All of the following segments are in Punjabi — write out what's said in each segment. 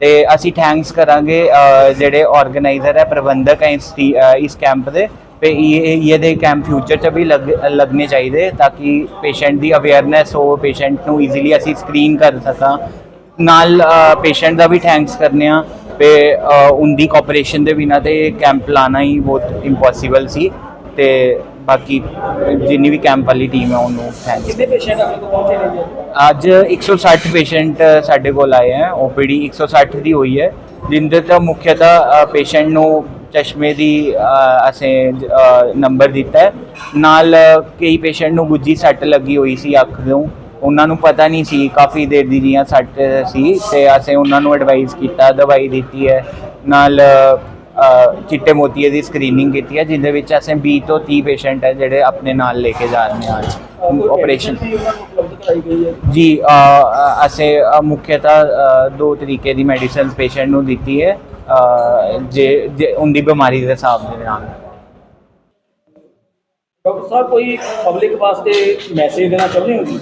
ਤੇ ਅਸੀਂ ਥੈਂਕਸ ਕਰਾਂਗੇ ਜਿਹੜੇ ਆਰਗੇਨਾਈਜ਼ਰ ਹੈ ਪ੍ਰਬੰਧਕ ਹੈ ਇਸ ਕੈਂਪ ਦੇ ਤੇ ਇਹ ਇਹਦੇ ਕੈਂਪ ਫਿਊਚਰ 'ਚ ਵੀ ਲੱਗ- ਲੱਗਣੇ ਚਾਹੀਦੇ ਤਾਂ ਕਿ ਪੇਸ਼ੈਂਟ ਦੀ ਅਵੇਅਰਨੈਸ ਹੋ ਪੇਸ਼ੈਂਟ ਨੂੰ ਈਜ਼ੀਲੀ ਅਸੀਂ ਸਕਰੀਨ ਕਰ ਸਕਾਂ। ਨਾਲ ਪੇਸ਼ੈਂਟ ਦਾ ਵੀ ਥੈਂਕਸ ਕਰਨੇ ਆ ਤੇ ਅ, ਉਹਦੀ ਕੋਆਪਰੇਸ਼ਨ ਦੇ ਬਿਨਾਂ ਤੇ ਕੈਂਪ ਲਾਣਾ ਹੀ ਬਹੁਤ ਇੰਪੋਸੀਬਲ ਸੀ ਤੇ ਬਾਕੀ ਜਿੰਨੀ ਵੀ ਕੈਂਪ ਵਾਲੀ ਟੀਮ ਹੈ ਉਹਨੂੰ ਥੈਂਕਸ ਕਿੰਨੇ ਪੇਸ਼ੈਂਟ ਆਪਣੇ ਕੋਲ ਪਹੁੰਚੇ ਨੇ ਜੀ? ਅੱਜ 160 ਪੇਸ਼ੈਂਟ ਸਾਡੇ ਕੋਲ ਆਏ ਹੈ ਓਪੀਡੀ 160 ਦੀ ਹੋਈ ਹੈ। ਜਿੰਦੇ ਤੋਂ ਮੁੱਖਤः ਪੇਸ਼ੈਂਟ ਨੂੰ ਚਸ਼ਮੇ ਦੀ ਅਸੀਂ ਨੰਬਰ ਦਿੱਤਾ ਹੈ। ਨਾਲ ਕਈ ਪੇਸ਼ੈਂਟ ਨੂੰ ਗੁੱਜੀ ਸੱਟ ਲੱਗੀ ਹੋਈ ਸੀ ਅੱਖ ਨੂੰ ਉਹਨਾਂ ਨੂੰ ਪਤਾ ਨਹੀਂ ਸੀ ਕਾਫੀ ਦੇਰ ਦੀ ਜੀਆਂ ਸੱਟ ਸੀ ਤੇ ਅਸੀਂ ਉਹਨਾਂ ਨੂੰ ਐਡਵਾਈਸ ਕੀਤਾ ਦਵਾਈ ਦਿੱਤੀ ਹੈ। ਨਾਲ ਚਿੱਟੇ ਮੋਤੀਏ ਦੀ ਸਕਰੀਨਿੰਗ ਕੀਤੀ ਹੈ ਜਿੰਦੇ ਵਿੱਚ ਅਸੀਂ 20 ਤੋਂ 30 ਪੇਸ਼ੈਂਟ ਹੈ ਜਿਹੜੇ ਆਪਣੇ ਨਾਲ ਲੈ ਕੇ ਜਾ ਰਹੇ ਹਾਂ ਅੱਜ। ਆਪਰੇਸ਼ਨ ਜੀ ਅਸੀਂ ਮੁੱਖਤः ਦੋ ਤਰੀਕੇ ਦੀ ਮੈਡੀਸਿਨ ਪੇਸ਼ੈਂਟ ਨੂੰ ਦਿੱਤੀ ਹੈ ਜੇ ਉਹਦੀ ਬਿਮਾਰੀ ਦੇ ਹਿਸਾਬ ਦੇ ਨਾਲ। ਡਾਕਟਰ ਸਾਹਿਬ ਕੋਈ ਪਬਲਿਕ ਵਾਸਤੇ ਮੈਸੇਜ ਦੇਣਾ ਚਾਹੁੰਦੇ ਹੋ ਜੀ?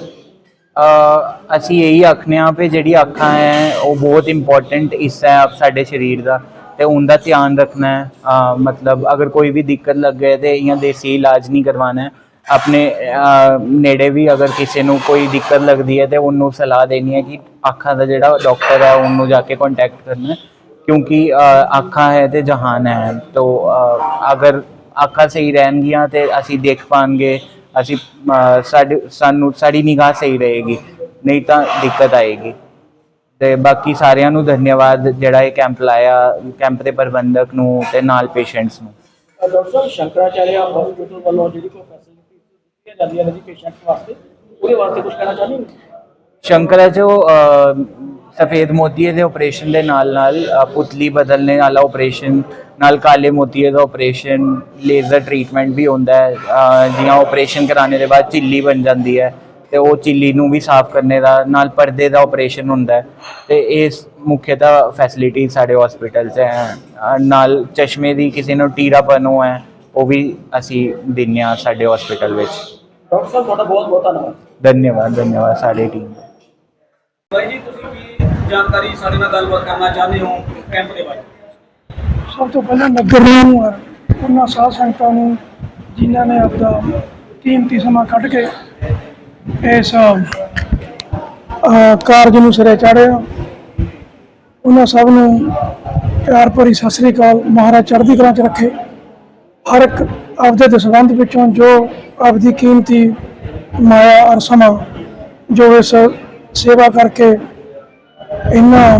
ਅਸੀਂ ਇਹੀ ਹਾਂ ਕਿ ਜਿਹੜੀ ਅੱਖਾਂ ਹੈ ਉਹ ਬਹੁਤ ਇੰਪੋਰਟੈਂਟ ਹਿੱਸਾ ਹੈ ਆਪ ਸਾਡੇ ਸਰੀਰ ਦਾ। ਤੇ ਉਹਦਾ ਧਿਆਨ ਰੱਖਣਾ ਹੈ। ਅ, ਮਤਲਬ ਅਗਰ ਕੋਈ ਵੀ ਦਿੱਕਤ ਲੱਗੇ ਗਏ ਤੇ ਜਾਂ ਦੇਸੀ ਇਲਾਜ ਨਹੀਂ ਕਰਵਾਉਣਾ ਹੈ ਆਪਣੇ ਅ, ਨੇੜੇ ਵੀ ਅਗਰ ਕਿਸੇ ਨੂੰ ਕੋਈ ਦਿੱਕਤ ਲੱਗਦੀ ਹੈ ਤੇ ਉਹਨੂੰ ਸਲਾਹ ਦੇਣੀ ਹੈ ਕਿ ਅੱਖਾਂ ਦਾ ਜਿਹੜਾ ਡਾਕਟਰ ਹੈ ਉਹਨੂੰ ਜਾ ਕੇ ਕੰਟੈਕਟ ਕਰਨਾ ਹੈ। ਕਿਉਂਕਿ ਅ, ਅੱਖਾਂ ਹੈ ਤੇ ਜਹਾਨ ਹੈ। ਤੋ ਅ, ਅਗਰ ਅੱਖਾਂ ਸਹੀ ਰਹਿਣਗੀਆਂ ਤੇ ਅਸੀਂ ਦੇਖ ਪਾਣਗੇ ਅਸੀਂ ਅ, ਸਾਡੇ ਸਾਨੂੰ ਸਾਡੀ ਨਿਗਾਹ ਸਹੀ ਰਹੇਗੀ। ਨਹੀਂ ਤਾਂ ਦਿੱਕਤ ਆਏਗੀ। ਤੇ ਬਾਕੀ ਸਾਰਿਆਂ ਨੂੰ ਧੰਨਵਾਦ ਜਿਹੜਾ ਇਹ ਕੈਂਪ ਲਾਇਆ ਕੈਂਪ ਦੇ ਪ੍ਰਬੰਧਕ ਨੂੰ ਤੇ ਨਾਲ ਪੇਸ਼ੈਂਟਸ ਨੂੰ। ਡਾਕਟਰ ਸਾਹਿਬ ਸ਼ੰਕਰਾਚਾਰਿਆ ਹਸਪੀਟਲ ਵੱਲੋਂ ਜਿਹੜੀ ਕੋਈ ਫੈਸਿਲਿਟੀ ਦਿੱਤੀਆਂ ਜਾਂਦੀਆਂ ਨੇ ਜੀ ਪੇਸ਼ੈਂਟਸ ਵਾਸਤੇ ਉਹਦੇ ਵਾਸਤੇ ਕੁਝ ਕਹਿਣਾ ਚਾਹੁੰਦੇ ਹੋ? ਸ਼ੰਕਰਾ ਜੋ ਸਫੇਦ ਮੋਤੀਏ ਦੇ ਆਪਰੇਸ਼ਨ ਦੇ ਨਾਲ ਨਾਲ ਪੁਤਲੀ ਬਦਲਣੇ ਵਾਲਾ ਆਪਰੇਸ਼ਨ ਨਾਲ ਕਾਲੇ ਮੋਤੀਏ ਦਾ ਆਪਰੇਸ਼ਨ ਲੇਜ਼ਰ ਟ੍ਰੀਟਮੈਂਟ ਵੀ ਹੁੰਦਾ ਹੈ ਜਿਵੇਂ ਆਪਰੇਸ਼ਨ ਕਰਾਣੇ ਦੇ ਬਾਅਦ ਝਿੱਲੀ ਬਣ ਜਾਂਦੀ ਹੈ। ਤੇ ਉਹ ਝਿੱਲੀ ਨੂੰ ਵੀ ਸਾਫ਼ ਕਰਨੇ ਦਾ ਨਾਲ ਪਰਦੇ ਦਾ ਆਪਰੇਸ਼ਨ ਹੁੰਦਾ ਹੈ। ਤੇ ਇਸ ਮੁੱਖਤः ਫੈਸਿਲਿਟੀ ਸਾਡੇ ਹਸਪੀਟਲ 'ਚ ਹੈ। ਨਾਲ ਚਸ਼ਮੇ ਦੀ ਕਿਸੇ ਨੂੰ ਟੀਰਾਪਨੋ ਹੈ ਉਹ ਵੀ ਅਸੀਂ ਦਿੰਦੇ ਹਾਂ ਸਾਡੇ ਹਸਪੀਟਲ ਵਿੱਚ। ਡਾਕਟਰ ਸਾਹਿਬ ਤੁਹਾਡਾ ਬਹੁਤ ਬਹੁਤ ਧੰਨਵਾਦ। ਧੰਨਵਾਦ ਧੰਨਵਾਦ ਸਾਰੀ ਟੀਮ ਦਾ। ਭਾਈ ਜੀ ਤੁਸੀਂ ਕੀ ਜਾਣਕਾਰੀ ਸਾਡੇ ਨਾਲ ਗੱਲਬਾਤ ਕਰਨਾ ਚਾਹੁੰਦੇ ਹੋ ਕੈਂਪ ਦੇ ਬਾਰੇ? ਸਭ ਤੋਂ ਪਹਿਲਾਂ ਨਗਰ ਨੂੰ ਉਹਨਾਂ ਸਾਧ ਸੰਗਤਾਂ ਨੂੰ ਜਿਨ੍ਹਾਂ ਨੇ ਆਪਦਾ ਕੀਮਤੀ ਸਮਾਂ ਕੱਢ ਕੇ ਇਸ ਕਾਰਜ ਨੂੰ ਸਿਰੇ ਚਾੜਿਆ। ਉਹਨਾਂ ਸਭ ਨੂੰ ਪਿਆਰ ਭਰੀ ਸਤਿ ਸ੍ਰੀ ਅਕਾਲ। ਮਹਾਰਾਜ ਚੜ੍ਹਦੀ ਕਲਾ ਚ ਰੱਖੇ। ਹਰ ਇੱਕ ਆਪਦੇ ਦੇ ਸੰਬੰਧ ਵਿੱਚੋਂ ਜੋ ਆਪਦੀ ਕੀਮਤੀ ਮਾਇਆ ਔਰ ਸਮਾਂ ਜੋ ਇਸ ਸੇਵਾ ਕਰਕੇ ਇਹਨਾਂ